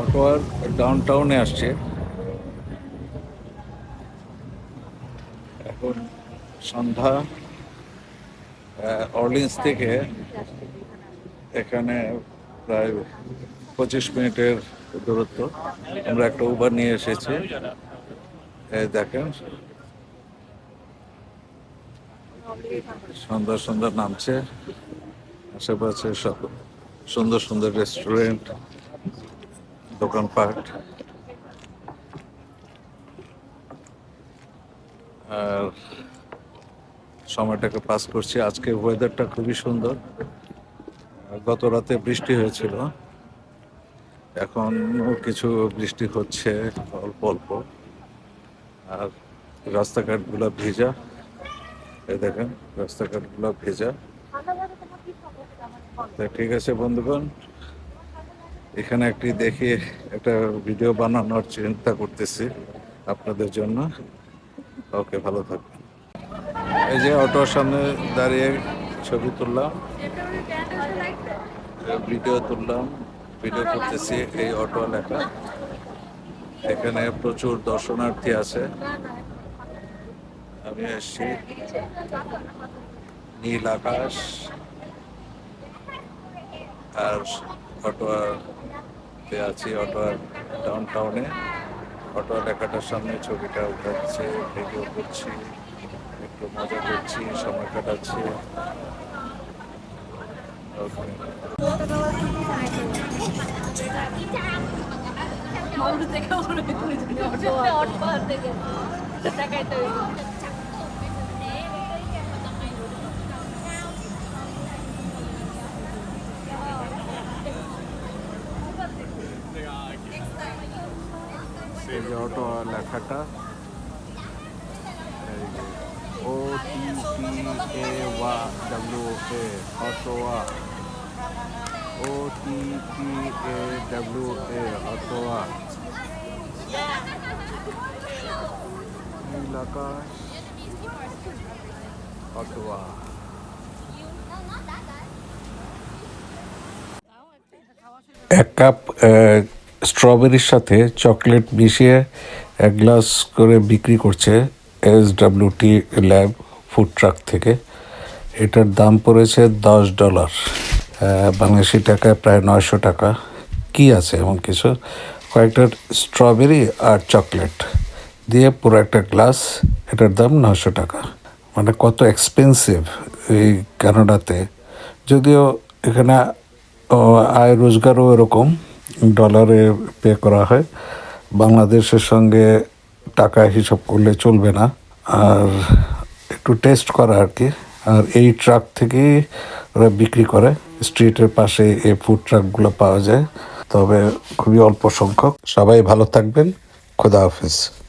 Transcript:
অটোয়ার down টাউনে আসছে। এখন সন্ধ্যা অর্লিন্স থেকে এখানে প্রায় পঁচিশ মিনিটের দূরত্ব। আমরা একটা উবার নিয়ে এসেছি। দেখেন। সুন্দর সুন্দর নামছে। আশেপাশে সব সুন্দর সুন্দর রেস্টুরেন্ট দোকানপাট। আর সময়টাকে পাস করছি। আজকে ওয়েদারটা খুবই সুন্দর। গত রাতে বৃষ্টি হয়েছিল। এখন কিছু বৃষ্টি হচ্ছে, অল্প অল্প। আর রাস্তাঘাটগুলো ভেজা। এই দেখেন, রাস্তাঘাটগুলো ভেজা। ঠিক আছে, বন্ধুগণ। এখানে একটি দেখি একটা ভিডিও বানানোর চিন্তা করতেছি আপনাদের জন্য। ওকে, ভালো থাকবেন। এই যে অটোর সামনে দাঁড়িয়ে ছবি তুললাম, ভিডিও তুললাম, ভিডিও করতেছি এই অটো লেখা এখানে প্রচুর দর্শনার্থী আছে। আমি এসছি নীল আকাশ। আর অটোয়াতে আছি, অটোয়ার ডাউন টাউনে অটো লেখাটার সামনে ছবিটা উঠাচ্ছি ভিডিও করছি, একটু মজা করছি, সময় কাটাচ্ছি Okay. ऑटो वाला खटा ओ टी पी ए वा डब्ल्यू ए ऑटो वा O T P A W A auto वा एक कप স্ট্রবেরির সাথে চকলেট মিশিয়ে এক গ্লাস করে বিক্রি করছে S W T lab food truck থেকে। এটার দাম পড়েছে দশ ডলার। বাংলাদেশি টাকায় প্রায় নয়শো টাকা। কি আছে এমন কিছু? কয়েকটা স্ট্রবেরি আর চকলেট দিয়ে পুরো একটা গ্লাস, এটার দাম নশো টাকা। মানে কত এক্সপেন্সিভ এই কানাডাতে। যদিও এখানে আয় রোজগারও এরকম। ডলারে পে করা হয়। বাংলাদেশের সঙ্গে টাকা হিসাব করলে চলবে না। আর একটু টেস্ট করা আর কি। আর এই ট্রাক থেকেই ওরা বিক্রি করে। স্ট্রিটের পাশে এই ফুড ট্রাকগুলো পাওয়া যায়। তবে খুবই অল্প সংখ্যক। সবাই ভালো থাকবেন। খোদা হাফিজ।